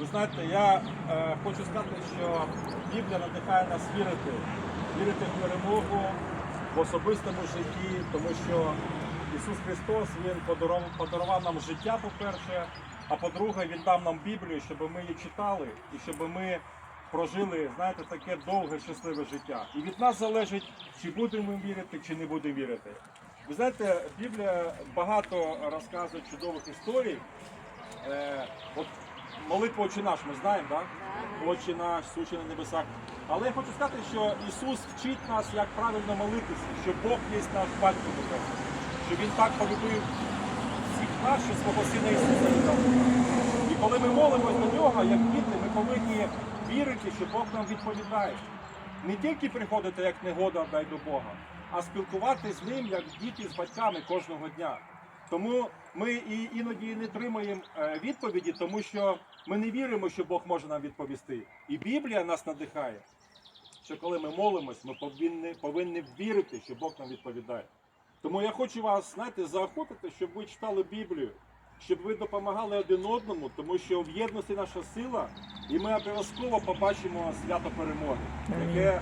Ви знаєте, я е, хочу сказати, що Біблія надихає нас вірити, вірити в перемогу в особистому житті, тому що Ісус Христос Він подарував, подарував нам життя, по-перше, а по-друге, Він дав нам Біблію, щоб ми її читали і щоб ми прожили, знаєте, таке довге, щасливе життя. І від нас залежить, чи будемо вірити, чи не будемо вірити. Ви знаєте, Біблія багато розказує чудових історій. Е, от молитву «Отче наш ми знаємо, так? Отче наш, сучий на небесах. Але я хочу сказати, що Ісус вчить нас, як правильно молитися, що Бог є наш батько Небесний, що Він так полюбив всіх нас, що свого сина Ісуса віддав. І коли ми молимось до нього, як діти, ми повинні вірити, що Бог нам відповідає. Не тільки приходити як негода дай до Бога, а спілкуватися з ним як діти з батьками кожного дня. Тому ми і іноді не отримуємо е, відповіді, тому що ми не віримо, що Бог може нам відповісти. І Біблія нас надихає, що коли ми молимось, ми повинні, повинні вірити, що Бог нам відповідає. Тому я хочу вас, знаєте, заохотити, щоб ви читали Біблію, щоб ви допомагали один одному, тому що в єдності наша сила, і ми обов'язково побачимо свято перемоги, яке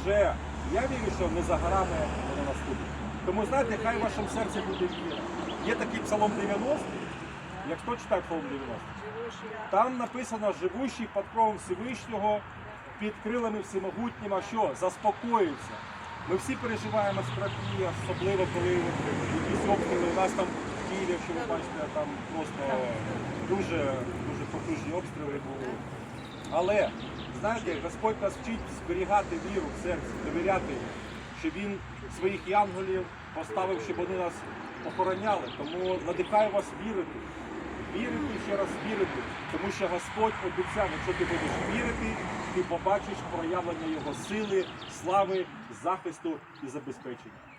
вже я вірю, що не за горами воно наступить. Тому знаєте, хай в вашому серці буде віра. Є такий псалом 90, як хто читає псалом 90? Там написано живущий під кровом Всевишнього, під крилами всемогутнім, а що? Заспокоївся. Ми всі переживаємо страхи, особливо коли якісь обстріли. У нас там в Києві, якщо ви бачите, там просто дуже, дуже потужні обстріли були. Але знаєте, Господь нас вчить зберігати віру в серці, довіряти, що Він своїх янголів поставив, щоб вони нас охороняли. Тому надихаю вас вірити. Вірити ще раз вірити, тому що Господь обіцяв, якщо ти будеш вірити, ти побачиш проявлення Його сили, слави, захисту і забезпечення.